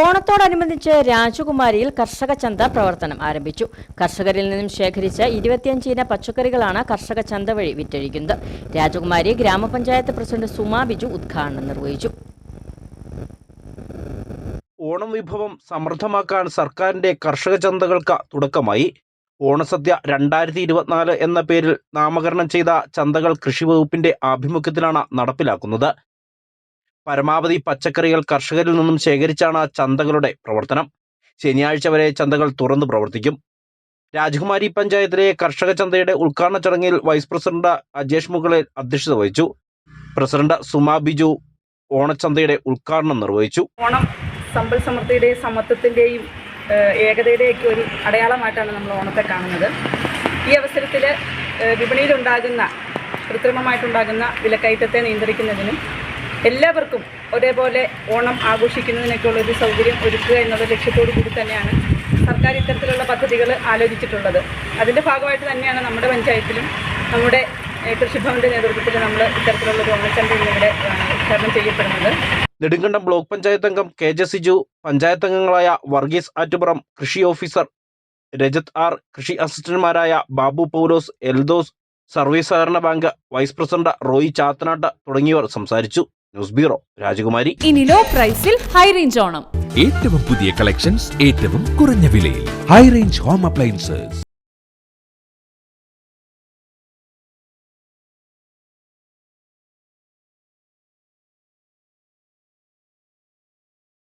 ഓണത്തോടനുബന്ധിച്ച് രാജകുമാരിയിൽ കർഷക ചന്ത പ്രവർത്തനം ആരംഭിച്ചു. കർഷകരിൽ നിന്നും ശേഖരിച്ച ഇരുപത്തിയഞ്ച് ഇന പച്ചക്കറികളാണ് കർഷക ചന്ത വഴി വിറ്റഴിക്കുന്നത്. രാജകുമാരി ഗ്രാമപഞ്ചായത്ത് പ്രസിഡന്റ് സുമാ ബിജു ഉദ്ഘാടനം നിർവഹിച്ചു. ഓണം വിഭവം സമൃദ്ധമാക്കാൻ സർക്കാരിന്റെ കർഷക ചന്തകൾക്ക് തുടക്കമായി. ഓണസദ്യ രണ്ടായിരത്തി ഇരുപത്തിനാല് എന്ന പേരിൽ നാമകരണം ചെയ്ത ചന്തകൾ കൃഷി വകുപ്പിന്റെ ആഭിമുഖ്യത്തിലാണ് നടപ്പിലാക്കുന്നത്. പരമാവധി പച്ചക്കറികൾ കർഷകരിൽ നിന്നും ശേഖരിച്ചാണ് ചന്തകളുടെ പ്രവർത്തനം. ശനിയാഴ്ച വരെ ചന്തകൾ തുറന്നു പ്രവർത്തിക്കും. രാജകുമാരി പഞ്ചായത്തിലെ കർഷക ചന്തയുടെ ഉദ്ഘാടന ചടങ്ങിൽ വൈസ് പ്രസിഡന്റ് അജേഷ് മുകളിൽ അധ്യക്ഷത വഹിച്ചു. പ്രസിഡന്റ് സുമാ ബിജു ഓണച്ചന്തയുടെ ഉദ്ഘാടനം നിർവഹിച്ചു. ഓണം സമ്പൽ സമൃദ്ധിയുടെയും സമത്വത്തിന്റെയും ഏകതയുടെയൊക്കെ ഒരു അടയാളമായിട്ടാണ് നമ്മൾ ഓണത്തെ കാണുന്നത്. ഈ അവസരത്തിൽ വിപണിയിലുണ്ടാകുന്ന കൃത്രിമമായിട്ടുണ്ടാകുന്ന വിലക്കയറ്റത്തെ നിയന്ത്രിക്കുന്നതിനും എല്ലാവർക്കും ഒരേപോലെ ഓണം ആഘോഷിക്കുന്നതിനൊക്കെയുള്ള ഒരു സൗകര്യം ഒരുക്കുക എന്നുള്ള ലക്ഷ്യത്തോടു കൂടി തന്നെയാണ് സർക്കാർ ഇത്തരത്തിലുള്ള പദ്ധതികൾ ആലോചിച്ചിട്ടുള്ളത്. അതിന്റെ ഭാഗമായിട്ട് തന്നെയാണ് നമ്മുടെ പഞ്ചായത്തിലും നമ്മുടെ കൃഷിഭവന്റെ നേതൃത്വത്തിൽ നമ്മൾ ഇത്തരത്തിലുള്ള ഒരു ഓണച്ചന്ത ഇന്നിവിടെ ഉദ്ഘാടനം ചെയ്യപ്പെടുന്നത്. നെടുങ്കണ്ടം ബ്ലോക്ക് പഞ്ചായത്ത് അംഗം കെ ജെ സിജു പഞ്ചായത്ത് അംഗങ്ങളായ വർഗീസ് ആറ്റുപുറം കൃഷി ഓഫീസർ രജത് ആർ കൃഷി അസിസ്റ്റന്റുമാരായ ബാബു പൗലോസ് എൽദോസ് സർവീസ് സഹകരണ bank vice president Roy Chathanattu തുടങ്ങിയവർ സംസാരിച്ചു. ന്യൂസ് ബ്യൂറോ രാജകുമാരി. ഇനി ലോ പ്രൈസിൽ ഹൈ റേഞ്ച് ഓണം. ഏറ്റവും പുതിയ കളക്ഷൻസ് ഏറ്റവും കുറഞ്ഞ വിലയിൽ. High range home appliances.